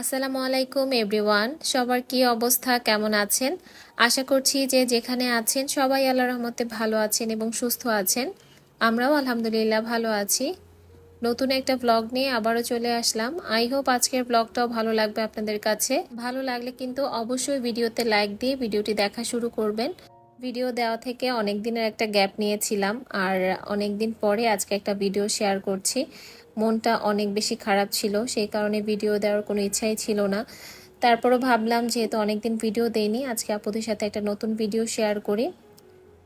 আসসালামু আলাইকুম, এভরিওয়ান। সবার কি অবস্থা? কেমন আছেন? আশা করছি যে যেখানে আছেন সবাই আল্লাহ রহমতে ভালো আছেন এবং সুস্থ আছেন। আমরাও আলহামদুলিল্লাহ ভালো আছি। নতুন একটা ব্লগ নিয়ে আবারও চলে আসলাম। আই হোপ আজকের ব্লগটাও ভালো লাগবে আপনাদের কাছে। ভালো লাগলে কিন্তু অবশ্যই ভিডিওতে লাইক দিয়ে ভিডিওটি দেখা শুরু করবেন। ভিডিও দেওয়া থেকে অনেক দিনের একটা গ্যাপ নিয়েছিলাম আর অনেক দিন পরে আজকে একটা ভিডিও শেয়ার করছি। মনটা অনেক বেশি খারাপ ছিল, সেই কারণে ভিডিও দেওয়ার কোনো ইচ্ছাই ছিল না। তারপরও ভাবলাম, যেহেতু অনেকদিন ভিডিও দেইনি, আজকে আপুদের সাথে একটা নতুন ভিডিও শেয়ার করি।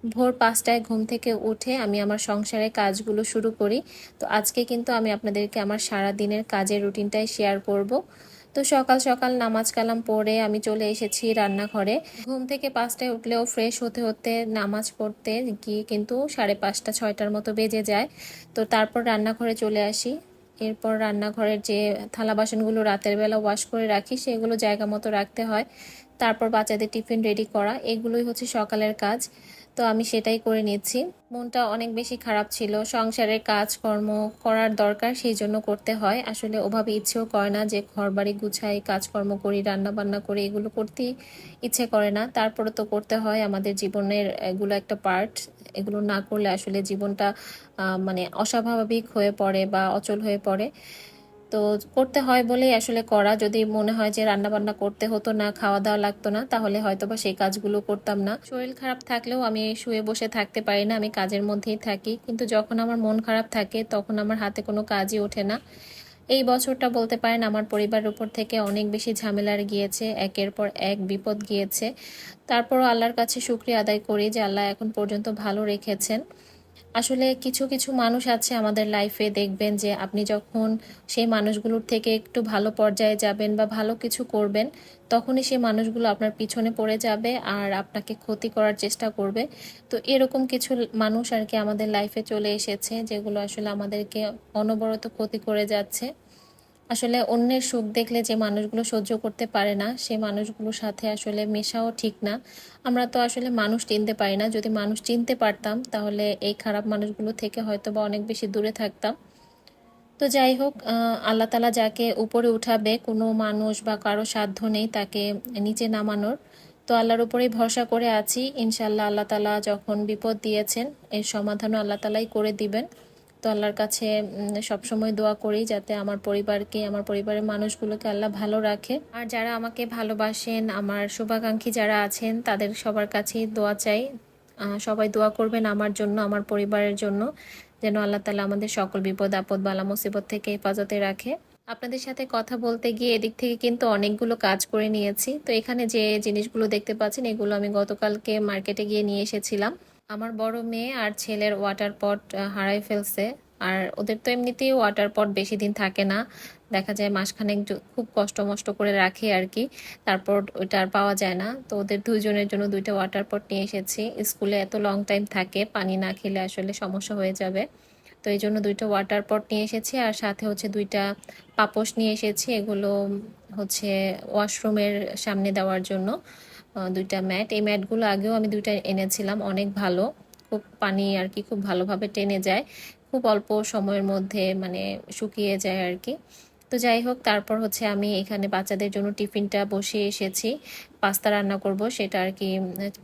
ভোর পাঁচটায় ঘুম থেকে উঠে আমি আমার সংসারের কাজগুলো শুরু করি। তো আজকে কিন্তু আমি আপনাদেরকে আমার সারা দিনের কাজের রুটিনটাই শেয়ার করব। তো সকাল সকাল নামাজ কালাম পড়ে আমি চলে এসেছি রান্নাঘরে। ঘুম থেকে পাঁচটায় উঠলেও ফ্রেশ হতে হতে নামাজ পড়তে গিয়ে কিন্তু সাড়ে পাঁচটা, ছয়টার মতো বেজে যায়। তো তারপর রান্নাঘরে চলে আসি। এরপর রান্নাঘরের যে থালা বাসনগুলো রাতের বেলা ওয়াশ করে রাখি, সেগুলো জায়গা মতো রাখতে হয়। তারপর বাচ্চাদের টিফিন রেডি করা, এগুলোই হচ্ছে সকালের কাজ। তো আমি সেটাই করে নিচ্ছি। মনটা অনেক বেশি খারাপ ছিল। সংসারের কাজকর্ম করার দরকার সেই জন্য করতে হয়। আসলে ওভাবে ইচ্ছেও করে না যে ঘর বাড়ি গুছাই, কাজকর্ম করি রান্না বান্না করি, এগুলো করতেই ইচ্ছে করে না। তারপরে তো করতে হয়। আমাদের জীবনের এগুলো একটা পার্ট এগুলো না করলে আসলে জীবনটা মানে অস্বাভাবিক হয়ে পড়ে বা অচল হয়ে পড়ে। তো করতে হয় বলেই আসলে করা। যদি মনে হয় যে রান্না বান্না করতে হতো না খাওয়া দাওয়া লাগতো না, তাহলে হয়তো বা সেই কাজগুলো করতাম না। শরীর খারাপ থাকলেও আমি শুয়ে বসে থাকতে পারি না, আমি কাজের মধ্যেই থাকি। কিন্তু যখন আমার মন খারাপ থাকে, তখন আমার হাতে কোনো কাজই ওঠে না। এই বছরটা বলতে পারেন আমার পরিবারের উপর থেকে অনেক বেশি ঝামেলার গিয়েছে। একের পর এক বিপদ গিয়েছে। তারপরও আল্লাহর কাছে শুক্রিয়া আদায় করি যে আল্লাহ এখন পর্যন্ত ভালো রেখেছেন। আসলে কিছু কিছু মানুষ আছে আমাদের লাইফে দেখবেন যে আপনি যখন সেই মানুষগুলোর থেকে একটু ভালো পর্যায়ে যাবেন বা ভালো কিছু করবেন, তখনই সেই মানুষগুলো আপনার পিছনে পড়ে যাবে আর আপনাকে ক্ষতি করার চেষ্টা করবে। তো এরকম কিছু মানুষ আর কি আমাদের লাইফে চলে এসেছে যেগুলো আসলে আমাদেরকে অনবরত ক্ষতি করে যাচ্ছে। আসলে অন্যের সুখ দেখলে যে মানুষগুলো সহ্য করতে পারে না, সে মানুষগুলোর সাথে আসলে মেশাও ঠিক না। আমরা তো আসলে মানুষ চিনতে পারি না। যদি মানুষ চিনতে পারতাম, তাহলে এই খারাপ মানুষগুলো থেকে হয়তো বা অনেক বেশি দূরে থাকতাম। তো যাই হোক আল্লাহ তালা যাকে উপরে উঠাবে, কোনো মানুষ বা কারও সাধ্য নেই তাকে নিচে নামানোর। তো আল্লাহর উপরেই ভরসা করে আছি। ইনশাল্লাহ আল্লাহ তালা যখন বিপদ দিয়েছেন, এর সমাধানও আল্লাহ তালাই করে দিবেন। তো আল্লাহর কাছে সবসময় দোয়া করি যাতে আমার পরিবারকে, আমার পরিবারের মানুষগুলোকে আল্লাহ ভালো রাখে। আর যারা আমাকে ভালোবাসেন, আমার শুভাকাঙ্ক্ষী যারা আছেন, তাদের সবার কাছেই দোয়া চাই। সবাই দোয়া করবেন আমার জন্য, আমার পরিবারের জন্য, যেন আল্লাহ তালা আমাদের সকল বিপদ, আপদ, বালা, মুসিবত থেকে হেফাজতে রাখে। আপনাদের সাথে কথা বলতে গিয়ে এদিক থেকে কিন্তু অনেকগুলো কাজ করে নিয়েছি। তো এখানে যে জিনিসগুলো দেখতে পাচ্ছেন, এগুলো আমি গতকালকে মার্কেটে গিয়ে নিয়ে এসেছিলাম। আমার বড় মেয়ে আর ছেলের ওয়াটার পট হারাই ফেলছে। আর ওদের তো এমনিতেই ওয়াটার পট বেশি দিন থাকে না। দেখা যায় মাসখানেক খুব কষ্ট মষ্ট করে রাখে আর কি। তারপর ওইটা আর পাওয়া যায় না। তো ওদের দুজনের জন্য দুইটা ওয়াটার পট নিয়ে এসেছি। স্কুলে এত লং টাইম থাকে, পানি না খেলে আসলে সমস্যা হয়ে যাবে। তো এই জন্য দুইটা ওয়াটার পট নিয়ে এসেছি। আর সাথে হচ্ছে দুইটা পাপোশ নিয়ে এসেছি। এগুলো হচ্ছে ওয়াশরুমের সামনে দেওয়ার জন্য। দুইটা ম্যাট। এই ম্যাটগুলো আগেও আমি দুইটা এনেছিলাম, অনেক ভালো। খুব পানি আর কি, খুব ভালোভাবে টেনে যায়। খুব অল্প সময়ের মধ্যে মানে শুকিয়ে যায় আর কি। তো যাই হোক, তারপর হচ্ছে আমি এখানে বাচ্চাদের জন্য টিফিনটা বসিয়ে এসেছি। পাস্তা রান্না করব, সেটা আর কি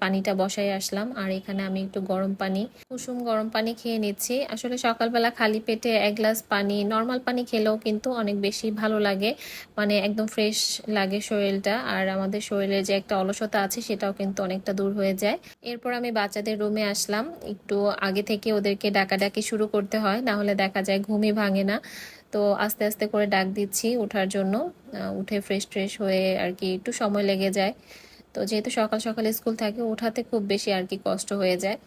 পানিটা বসাই আসলাম। আর এখানে আমি একটু গরম পানি, কুসুম গরম পানি খেয়ে নিচ্ছি। আসলে সকালবেলা খালি পেটে এক গ্লাস পানি, নর্মাল পানি খেলেও কিন্তু অনেক বেশি ভালো লাগে। মানে একদম ফ্রেশ লাগে শরীরটা। আর আমাদের শরীরে যে একটা অলসতা আছে, সেটাও কিন্তু অনেকটা দূর হয়ে যায়। এরপর আমি বাচ্চাদের রুমে আসলাম। একটু আগে থেকে ওদেরকে ডাকাডাকি শুরু করতে হয়, না হলে দেখা যায় ঘুমই ভাঙে না। তো আস্তে আস্তে করে ডাক দিচ্ছি ওঠার জন্য। উঠে ফ্রেশ ট্রেশ হয়ে আর কি একটু সময় লেগে যায়। তো যেহেতু সকাল সকাল স্কুল থাকে, ওঠাতে খুব বেশি আর কি কষ্ট হয়ে যায়।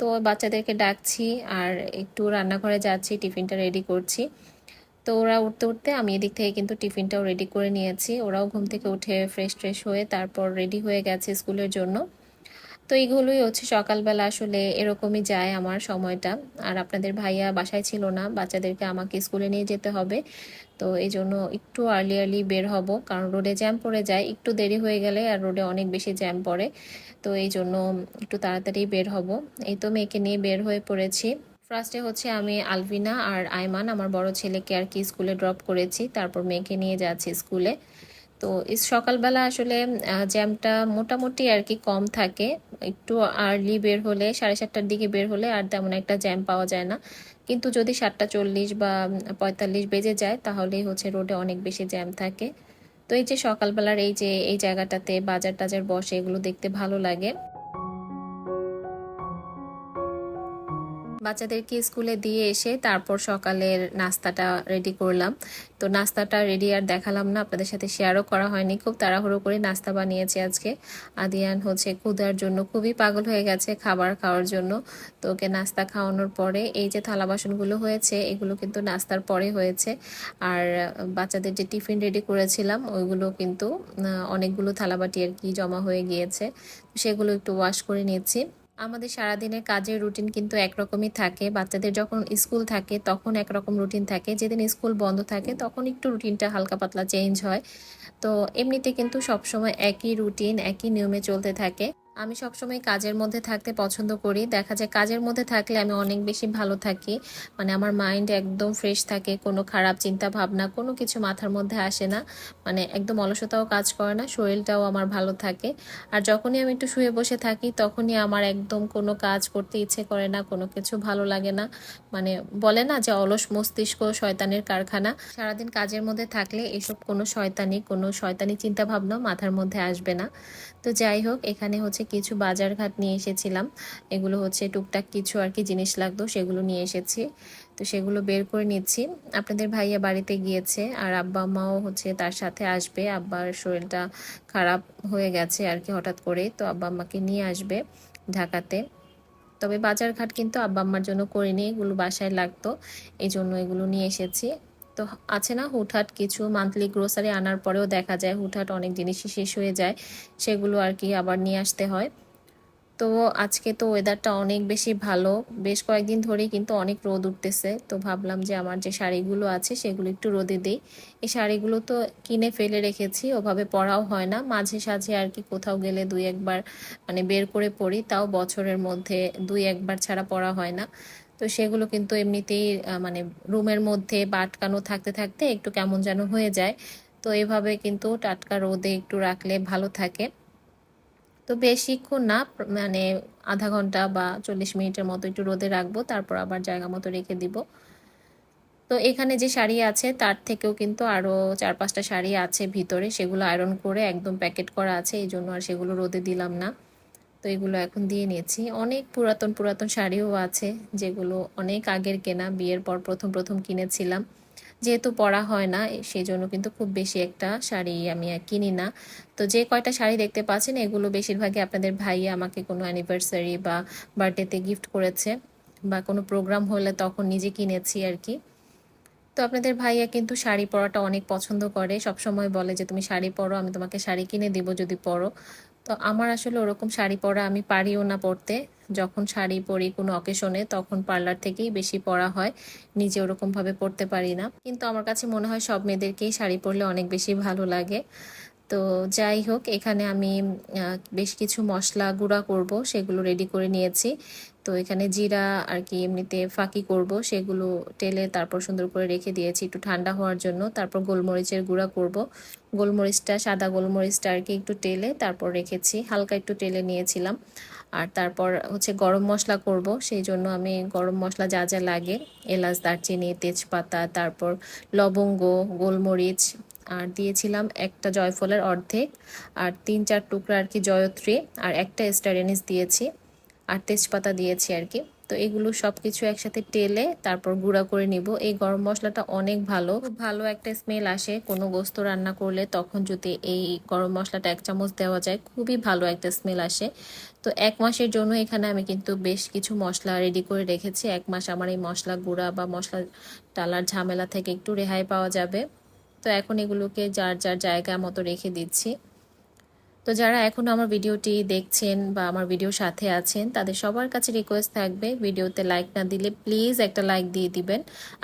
তো বাচ্চাদেরকে ডাকছি আর একটু রান্নাঘরে যাচ্ছি, টিফিনটা রেডি করছি। তো ওরা উঠতে উঠতে আমি এদিক থেকে কিন্তু টিফিনটাও রেডি করে নিয়েছি। ওরাও ঘুম থেকে উঠে ফ্রেশ ট্রেশ হয়ে তারপর রেডি হয়ে গেছে স্কুলের জন্য। তো এইগুলোই হচ্ছে সকালবেলা আসলে এরকমই যায় আমার সময়টা। আর আপনাদের ভাইয়া বাসায় ছিল না, বাচ্চাদেরকে আমাকে স্কুলে নিয়ে যেতে হবে। তো এই জন্য একটু আর্লি আর্লি বের হব। কারণ রোডে জ্যাম পড়ে যায়, একটু দেরি হয়ে গেলে আর রোডে অনেক বেশি জ্যাম পড়ে। তো এই জন্য একটু তাড়াতাড়ি বের হব। এই তো মেয়েকে নিয়ে বের হয়ে পড়েছি। ফার্স্টে হচ্ছে আমি আলভিনা আর আয়মান, আমার বড় ছেলেকে আর কি স্কুলে ড্রপ করেছি। তারপর মেয়েকে নিয়ে যাচ্ছি স্কুলে। তো সকালবেলা আসলে জ্যামটা মোটামুটি আর কি কম থাকে। একটু আর্লি বের হলে, সাড়ে সাতটার দিকে বের হলে আর তেমন একটা জ্যাম পাওয়া যায় না। কিন্তু যদি সাতটা চল্লিশ বা পঁয়তাল্লিশ বেজে যায়, তাহলেই হচ্ছে রোডে অনেক বেশি জ্যাম থাকে। তো এই যে সকালবেলার এই যে, এই জায়গাটাতে বাজার টাজার বসে, এগুলো দেখতে ভালো লাগে। বাচ্চাদেরকে স্কুলে দিয়ে এসে তারপর সকালের নাস্তাটা রেডি করলাম। তো নাস্তাটা রেডি আর দেখালাম না, আপনাদের সাথে শেয়ারও করা হয়নি। খুব তাড়াহুড়ো করে নাস্তা বানিয়েছি আজকে। আদিয়ান হচ্ছে ক্ষুধার জন্য খুবই পাগল হয়ে গেছে খাবার খাওয়ার জন্য। তো ওকে নাস্তা খাওয়ানোর পরে এই যে থালা বাসনগুলো হয়েছে, এগুলো কিন্তু নাস্তার পরে হয়েছে। আর বাচ্চাদের যে টিফিন রেডি করেছিলাম, ওইগুলো কিন্তু অনেকগুলো থালাবাটি আর কি জমা হয়ে গিয়েছে। সেগুলো একটু ওয়াশ করে নিচ্ছি। আমাদের সারাদিনের কাজের রুটিন কিন্তু একরকমই থাকে। বাচ্চাদের যখন স্কুল থাকে, তখন একরকম রুটিন থাকে। যেদিন স্কুল বন্ধ থাকে, তখন একটু রুটিনটা হালকা পাতলা চেঞ্জ হয়। তো এমনিতে কিন্তু সবসময় একই রুটিন একই নিয়মে চলতে থাকে। আমি সবসময় কাজের মধ্যে থাকতে পছন্দ করি। দেখা যায় কাজের মধ্যে থাকলে আমি অনেক বেশি ভালো থাকি। মানে আমার মাইন্ড একদম ফ্রেশ থাকে, কোনো খারাপ চিন্তা ভাবনা, কোনো কিছু মাথার মধ্যে আসে না। মানে একদম অলসতাও কাজ করে না, শরীরটাও আমার ভালো থাকে। আর যখনই আমি একটু শুয়ে বসে থাকি, তখনই আমার একদম কোনো কাজ করতে ইচ্ছে করে না, কোনো কিছু ভালো লাগে না। মানে বলে না যে অলস মস্তিষ্ক শয়তানের কারখানা। সারাদিন কাজের মধ্যে থাকলে এসব কোনো শয়তানি কোনো শয়তানি চিন্তা ভাবনা মাথার মধ্যে আসবে না। তো যাই হোক, এখানে হচ্ছে কিছু বাজারঘাট নিয়ে এসেছিলাম। এগুলো হচ্ছে টুকটাক কিছু আর কি জিনিস লাগতো, সেগুলো নিয়ে এসেছি। তো সেগুলো বের করে নিচ্ছি। আপনাদের ভাইয়া বাড়িতে গিয়েছে আর আব্বা আম্মাও হচ্ছে তার সাথে আসবে। আব্বার শরীরটা খারাপ হয়ে গেছে আর কি হঠাৎ করে তো আব্বা আম্মাকে নিয়ে আসবে ঢাকাতে। তবে বাজারঘাট কিন্তু আব্বা আম্মার জন্য করিনি, এগুলো বাসায় লাগতো। এই জন্য এগুলো নিয়ে এসেছি। তো আছে না হুটহাট কিছু মান্থলি গ্রোসারি আনার পরেও দেখা যায় হুটহাট অনেক জিনিসই শেষ হয়ে যায়, সেগুলো আর কি আবার নিয়ে আসতে হয়। তো আজকে তো ওয়েদারটা অনেক বেশি ভালো, বেশ কয়েকদিন ধরেই কিন্তু অনেক রোদ উঠতেছে। তো ভাবলাম যে আমার যে শাড়িগুলো আছে সেগুলো একটু রোদে দিই। এই শাড়িগুলো তো কিনে ফেলে রেখেছি, ওভাবে পরাও হয় না। মাঝে সাঝে আর কি কোথাও গেলে দুই একবার মানে বের করে পরি, তাও বছরের মধ্যে দুই একবার ছাড়া পরা হয় না। তো সেগুলো কিন্তু এমনিতেই মানে রুমের মধ্যে বা আটকানো থাকতে থাকতে একটু কেমন যেন হয়ে যায়। তো এভাবে কিন্তু টাটকা রোদে একটু রাখলে ভালো থাকে। তো বেশিক্ষণ না মানে আধা ঘণ্টা বা চল্লিশ মিনিটের মতো একটু রোদে রাখব, তারপর আবার জায়গা মতো রেখে দিব। তো এখানে যে শাড়ি আছে, তার থেকেও কিন্তু আরও চার পাঁচটা শাড়ি আছে ভিতরে, সেগুলো আয়রন করে একদম প্যাকেট করা আছে, এই জন্য আর সেগুলো রোদে দিলাম না। তো এগুলো এখন দিয়ে নিয়েছি। অনেক পুরাতন পুরাতন শাড়িও আছে, যেগুলো অনেক আগের কেনা, বিয়ের পর প্রথম প্রথম কিনেছিলাম। যেহেতু পরা হয় না সেই জন্য কিন্তু খুব বেশি একটা শাড়ি আমি আর কিনি না। তো যে কয়টা শাড়ি দেখতে পাচ্ছেন, এগুলো বেশিরভাগই আপনাদের ভাই আমাকে কোনো অ্যানিভার্সারি বা বার্থডেতে গিফট করেছে বা কোনো প্রোগ্রাম হলে তখন নিজে কিনেছি আর কি। তো আপনাদের ভাইয়া কিন্তু শাড়ি পরাটা অনেক পছন্দ করে। সব সময় বলে যে, তুমি শাড়ি পরো, আমি তোমাকে শাড়ি কিনে দিব, যদি পরো। তো আমার আসলে ওরকম শাড়ি পরা আমি পারিও না পরতে। যখন শাড়ি পরি কোনো অকেশনে তখন পার্লার থেকেই বেশি পরা হয়। নিজে ওরকমভাবে পরতে পারি না। কিন্তু আমার কাছে মনে হয় সব মেয়েদেরকেই শাড়ি পরলে অনেক বেশি ভালো লাগে। তো যাই হোক, এখানে আমি বেশ কিছু মশলা গুঁড়া করব, সেগুলো রেডি করে নিয়েছি। তো এখানে জিরা আর কি এমনিতে ফাঁকি করব, সেগুলো টেলে তারপর সুন্দর করে রেখে দিয়েছি, একটু ঠান্ডা হওয়ার জন্য। তারপর গোলমরিচের গুঁড়া করব। গোলমরিচটা, সাদা গোলমরিচটা আর কি একটু টেলে তারপর রেখেছি, হালকা একটু টেলে নিয়েছিলাম। আর তারপর হচ্ছে গরম মশলা করব, সেই জন্য আমি গরম মশলা যা যা লাগে, এলাচ, দারচিনি, তেজপাতা, তারপর লবঙ্গ, গোলমরিচ আর দিয়েছিলাম একটা জয়ফলের অর্ধেক, আর তিন চার টুকরা আর কি জয়ত্রী, আর একটা স্টারেনিস দিয়েছি, আর তেজপাতা দিয়েছি আর কি। তো এগুলো সব কিছু একসাথে টেলে তারপর গুঁড়া করে নিব। এই গরম মশলাটা অনেক ভালো। খুব ভালো একটা স্মেল আসে। কোনো গোস্ত রান্না করলে তখন যদি এই গরম মশলাটা এক চামচ দেওয়া যায়, খুবই ভালো একটা স্মেল আসে। তো এক মাসের জন্য এখানে আমি কিন্তু বেশ কিছু মশলা রেডি করে রেখেছি। এক মাস আমার এই মশলা গুঁড়া বা মশলা টালার ঝামেলা থেকে একটু রেহাই পাওয়া যাবে। তো এখন এগুলোকে যার যার জায়গা মতো রেখে দিচ্ছি। তো যারা এখনও আমার ভিডিওটি দেখছেন বা আমার ভিডিওর সাথে আছেন, তাদের সবার কাছে রিকোয়েস্ট থাকবে ভিডিওতে লাইক না দিলে প্লিজ একটা লাইক দিয়ে দিবেন।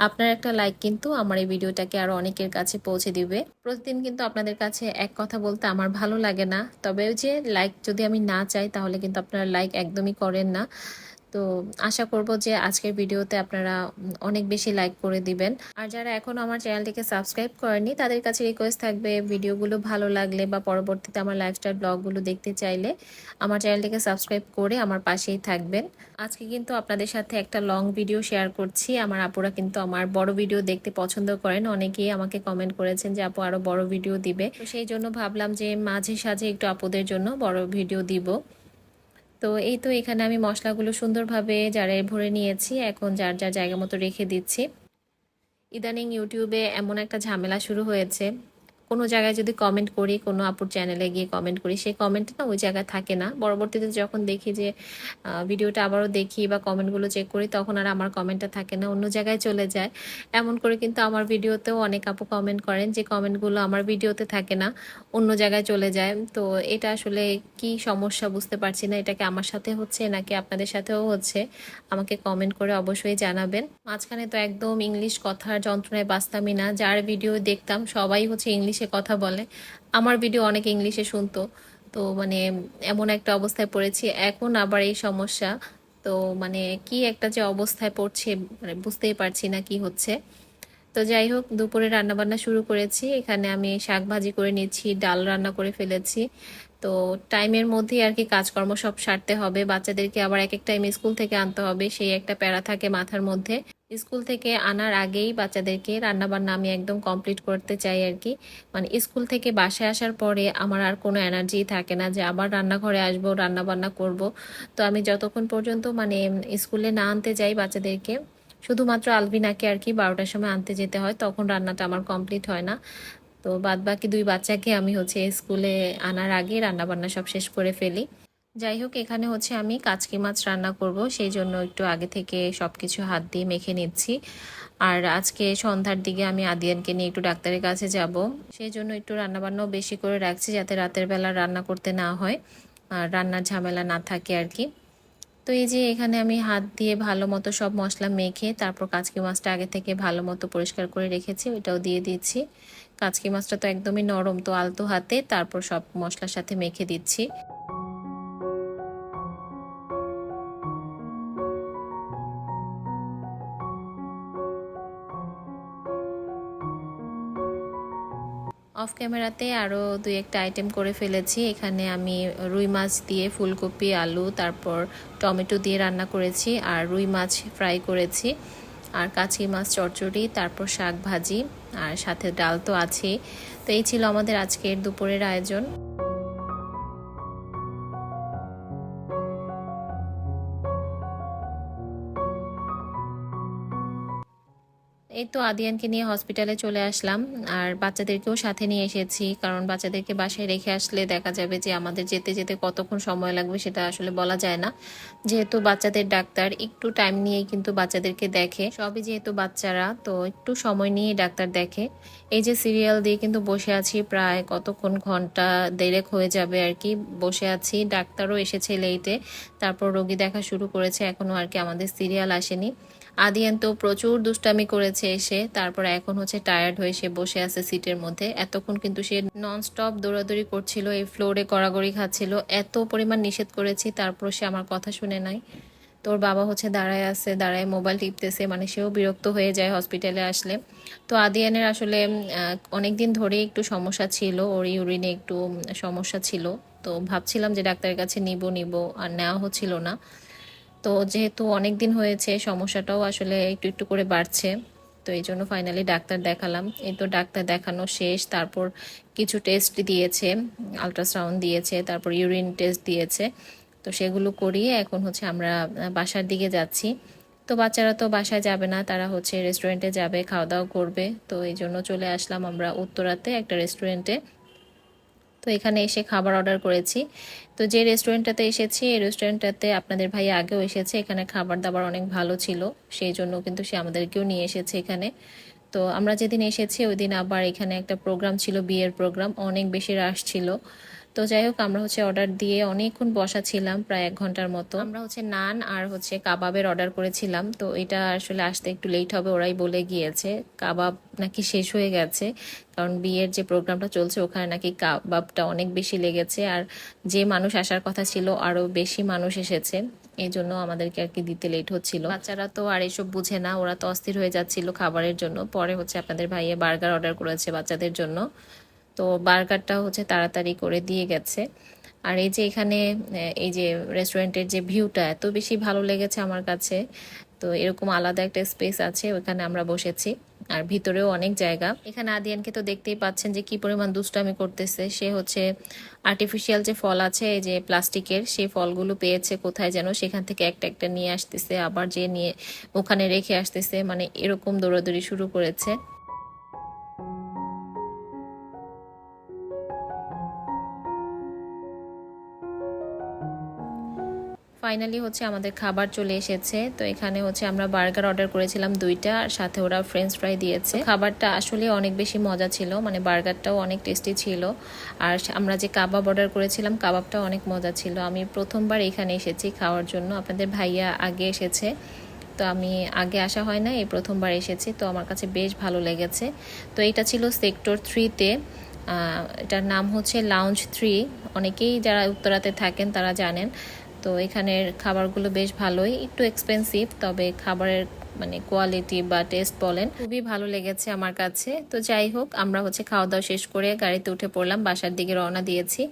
আপনার একটা লাইক কিন্তু আমার এই ভিডিওটাকে আরও অনেকের কাছে পৌঁছে দিবে। প্রতিদিন কিন্তু আপনাদের কাছে এক কথা বলতে আমার ভালো লাগে না। তবে যে লাইক যদি আমি না চাই, তাহলে কিন্তু আপনারা লাইক একদমই করেন না। তো আশা করব যে আজকের ভিডিওতে আপনারা অনেক বেশি লাইক করে দিবেন। আর যারা এখনও আমার চ্যানেলটিকে সাবস্ক্রাইব করেনি তাদের কাছে রিকোয়েস্ট থাকবে ভিডিওগুলো ভালো লাগলে বা পরবর্তীতে আমার লাইফস্টাইল ব্লগগুলো দেখতে চাইলে আমার চ্যানেলটিকে সাবস্ক্রাইব করে আমার পাশেই থাকবেন। আজকে কিন্তু আপনাদের সাথে একটা লং ভিডিও শেয়ার করছি। আমার আপুরা কিন্তু আমার বড় ভিডিও দেখতে পছন্দ করেন। অনেকেই আমাকে কমেন্ট করেছেন যে, আপু আরও বড় ভিডিও দিবে। সেই জন্য ভাবলাম যে মাঝে সাঝে একটু আপুদের জন্য বড় ভিডিও দিব। তো এই তো এখানে আমি মশলাগুলো সুন্দরভাবে জারে ভরে নিয়েছি, এখন যার যার জায়গা মতো রেখে দিচ্ছি। ইদানিং ইউটিউবে এমন একটা ঝামেলা শুরু হয়েছে। কোনো জায়গায় যদি কমেন্ট করি, কোনো আপুর চ্যানেলে গিয়ে কমেন্ট করি, সেই কমেন্ট না ওই জায়গায় থাকে না। পরবর্তীতে যখন দেখি যে ভিডিওটা আবারও দেখি বা কমেন্টগুলো চেক করি, তখন আর আমার কমেন্টটা থাকে না, অন্য জায়গায় চলে যায়। এমন করে কিন্তু আমার ভিডিওতেও অনেক আপু কমেন্ট করেন যে কমেন্টগুলো আমার ভিডিওতে থাকে না, অন্য জায়গায় চলে যায়। তো এটা আসলে কি সমস্যা বুঝতে পারছি না এটাকে আমার সাথে হচ্ছে নাকি আপনাদের সাথেও হচ্ছে? আমাকে কমেন্ট করে অবশ্যই জানাবেন। মাঝখানে তো একদম ইংলিশ কথার যন্ত্রণায় বাঁচতামই না, যার ভিডিও দেখতাম সবাই হচ্ছে ইংলিশে কথা বলে। আমার ভিডিও অনেক ইংলিশে শুনতো। তো মানে এমন একটা অবস্থায় পড়েছি। এখন আবার এই সমস্যা। তো মানে কি একটা যে অবস্থায় পড়ছে মানে বুঝতেই পারছি না কি হচ্ছে। তো যাই হোক, দুপুরে রান্না বান্না শুরু করেছি। এখানে আমি শাক ভাজি করে নিচ্ছি, ডাল রান্না করে ফেলেছি। তো টাইমের মধ্যেই আর কি কাজকর্ম সব সারতে হবে। বাচ্চাদেরকে আবার এক এক টাইম স্কুল থেকে আনতে হবে। সেই একটা প্যারা থাকে মাথার মধ্যে। স্কুল থেকে আনার আগেই বাচ্চাদেরকে রান্না বান্না আমি একদম কমপ্লিট করতে চাই আর কি। মানে স্কুল থেকে বাসায় আসার পরে আমার আর কোনো এনার্জি থাকে না যে আবার রান্নাঘরে আসব রান্না বান্না করব। তো আমি যতক্ষণ পর্যন্ত মানে স্কুলে না আনতে যাই বাচ্চাদেরকে, শুধুমাত্র আলবিনাকে আর কি বারোটার সময় আনতে যেতে হয়, তখন রান্নাটা আমার কমপ্লিট হয় না। তো বাদ বাকি দুই বাচ্চাকে আমি হচ্ছে স্কুলে আনার আগে রান্না বান্না সব শেষ করে ফেলি। যাই হোক, এখানে হচ্ছে আমি কাচকি মাছ রান্না করব, সেই জন্য একটু আগে থেকে সব কিছু হাত দিয়ে মেখে নিচ্ছি। আর আজকে সন্ধ্যার দিকে আমি আদিয়ানকে নিয়ে একটু ডাক্তারের কাছে যাব। সেই জন্য একটু রান্নাবান্নাও বেশি করে রাখছি যাতে রাতের বেলা রান্না করতে না হয়, আর রান্নার ঝামেলা না থাকে আর কি। তো এই যে এখানে আমি হাত দিয়ে ভালো মতো সব মশলা মেখে, তারপর কাচকি মাছটা আগে থেকে ভালো মতো পরিষ্কার করে রেখেছি, ওইটাও দিয়ে দিচ্ছি। কাচকি মাছটা তো একদমই নরম, তো আলতো হাতে, তারপর সব মশলার সাথে মেখে দিচ্ছি। অফ ক্যামেরাতে আরও দুই একটা আইটেম করে ফেলেছি। এখানে আমি রুই মাছ দিয়ে ফুলকপি, আলু, তারপর টমেটো দিয়ে রান্না করেছি আর রুই মাছ ফ্রাই করেছি। আর কাছি মাছ চচ্চড়ি তারপর শাক ভাজি, আর সাথে ডাল তো আছেই। তো এই ছিল আমাদের আজকের দুপুরের আয়োজন। এই তো আদিয়ানকে নিয়ে হসপিটালে চলে আসলাম। আর বাচ্চাদেরকেও সাথে নিয়ে এসেছি, কারণ বাচ্চাদেরকে বাসায় রেখে আসলে দেখা যাবে যে আমাদের যেতে যেতে কতক্ষণ সময় লাগবে সেটা আসলে বলা যায় না। যেহেতু বাচ্চাদের ডাক্তার, একটু টাইম নিয়েই কিন্তু বাচ্চাদেরকে দেখে। সবই যেহেতু বাচ্চারা, তো একটু সময় নিয়ে ডাক্তার দেখে। এই যে সিরিয়াল দিয়ে কিন্তু বসে আছি প্রায় কতক্ষণ, ঘণ্টা দেড়েক হয়ে যাবে আর কি। বসে আছি, ডাক্তারও এসেছে লেইটে তারপর রোগী দেখা শুরু করেছে, এখনও আর কি আমাদের সিরিয়াল আসেনি। আদিয়ান তো প্রচুর দুষ্টামি করেছে এসে, তারপর এখন হচ্ছে টায়ার্ড হয়ে সে বসে আছে সিটের মধ্যে। এতক্ষণ কিন্তু সে নন স্টপ দৌড়াদৌড়ি করছিল, এই ফ্লোরে গড়াগড়ি খাচ্ছিল, এত পরিমাণ নিষেধ করেছি তারপর সে আমার কথা শুনে নাই। তোর বাবা হচ্ছে দাঁড়ায় আছে, দাঁড়ায় মোবাইল টিপতেছে মানে সেও বিরক্ত হয়ে যায় হসপিটালে আসলে। তো আদিয়ানের আসলে অনেক দিন ধরেই একটু সমস্যা ছিল, ওর ইউরিনে একটু সমস্যা ছিল। তো ভাবছিলাম যে ডাক্তারের কাছে নিব নিব, আর নেওয়া হচ্ছিল না। তো যেহেতু অনেক দিন হয়েছে, সমস্যাটাও আসলে একটু একটু করে বাড়ছে, তো এই জন্য ফাইনালি ডাক্তার দেখালাম। এই তো ডাক্তার দেখানো শেষ, তারপর কিছু টেস্ট দিয়েছে আলট্রাসাউন্ড দিয়েছে, তারপর ইউরিন টেস্ট দিয়েছে। তো সেগুলো করিয়ে এখন হচ্ছে আমরা বাসার দিকে যাচ্ছি। তো বাচ্চারা তো বাসায় যাবে না, তারা হচ্ছে রেস্টুরেন্টে যাবে খাওয়া দাওয়া করবে। তো এই জন্য চলে আসলাম আমরা উত্তরাতে একটা রেস্টুরেন্টে তো এখানে এসে খাবার অর্ডার করেছি। তো যে রেস্টুরেন্টটাতে এসেছি, এই রেস্টুরেন্টটাতে আপনাদের ভাই আগেও এসেছে। এখানে খাবার দাবার অনেক ভালো ছিল, সেই জন্য কিন্তু সে আমাদেরকেও নিয়ে এসেছে এখানে। তো আমরা যেদিন এসেছি, ওই দিন আবার এখানে একটা প্রোগ্রাম ছিল, বিয়ের প্রোগ্রাম অনেক বেশি রাশ ছিল। তো যাই হোক, আমরা হচ্ছে অর্ডার দিয়ে অনেকক্ষণ বসা ছিলাম, প্রায় এক ঘণ্টার মতো। আমরা হচ্ছে নান আর হচ্ছে কাবাবের অর্ডার করেছিলাম। তো এটা আসলে আসতে একটু লেট হবে, ওরাই বলে গিয়েছে। কাবাব নাকি শেষ হয়ে গেছে, কারণ বিয়ের যে প্রোগ্রামটা চলছে, ওখানে নাকি কাবাবটা অনেক বেশি লেগেছে। আর যে মানুষ আসার কথা ছিল আরও বেশি মানুষ এসেছে। এই জন্য আমাদেরকে আর কি দিতে লেট হচ্ছিল। বাচ্চারা তো আর এসব বুঝে না, ওরা তো অস্থির হয়ে যাচ্ছিল খাবারের জন্য। পরে হচ্ছে আপনাদের ভাইয়ে বার্গার অর্ডার করেছে বাচ্চাদের জন্য। তো বার্গারটা হচ্ছে তাড়াতাড়ি করে দিয়ে গেছে। আর এই যে এখানে এই যে রেস্টুরেন্টের যে ভিউটা এত বেশি ভালো লেগেছে আমার কাছে, তো এরকম আলাদা একটা স্পেস আছে, ওখানে আমরা বসেছি। আর ভিতরেও অনেক জায়গা। এখানে আদিয়ানকে তো দেখতেই পাচ্ছেন যে কি পরিমাণ দুষ্টামি করতেছে। সে হচ্ছে আর্টিফিশিয়াল যে ফল আছে, এই যে প্লাস্টিকের সেই ফলগুলো পেয়েছে কোথায় যেন, সেখান থেকে একটা একটা নিয়ে আসতেছে, আবার যে নিয়ে ওখানে রেখে আসতেছে মানে এরকম দৌড়াদৌড়ি শুরু করেছে। ফাইনালি হচ্ছে আমাদের খাবার চলে এসেছে। তো এখানে হচ্ছে আমরা বার্গার অর্ডার করেছিলাম দুইটা, আর সাথে ওরা ফ্রেঞ্চ ফ্রাই দিয়েছে। খাবারটা আসলে অনেক বেশি মজা ছিল মানে বার্গারটাও অনেক টেস্টি ছিল। আর আমরা যে কাবাব অর্ডার করেছিলাম, কাবাবটাও অনেক মজা ছিল। আমি প্রথমবার এখানে এসেছি খাওয়ার জন্য। আপনাদের ভাইয়া আগে এসেছে, তো আমি আগে আসা হয় না এই প্রথমবার এসেছি, তো আমার কাছে বেশ ভালো লেগেছে। তো এটা ছিল সেক্টর থ্রিতে এটার নাম হচ্ছে লাউঞ্জ থ্রি অনেকেই যারা উত্তরাতে থাকেন তারা জানেন। তো এখানের খাবারগুলো বেশ ভালোই, একটু এক্সপেন্সিভ তবে খাবারের মানে কোয়ালিটি বা টেস্ট বলেন, খুবই ভালো লেগেছে আমার কাছে। তো যাই হোক, আমরা হচ্ছে খাওয়া দাওয়া শেষ করে গাড়িতে উঠে পড়লাম, বাসার দিকে রওনা দিয়েছি।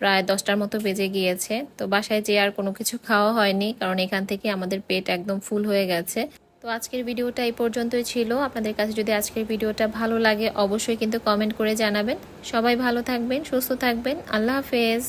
প্রায় দশটার মতো বেজে গিয়েছে। তো বাসায় যেয়ে আর কোনো কিছু খাওয়া হয়নি, কারণ এখান থেকে আমাদের পেট একদম ফুল হয়ে গেছে। তো আজকের ভিডিওটা এই পর্যন্তই ছিল। আপনাদের কাছে যদি আজকের ভিডিওটা ভালো লাগে, অবশ্যই কিন্তু কমেন্ট করে জানাবেন। সবাই ভালো থাকবেন, সুস্থ থাকবেন। আল্লাহ হাফেজ।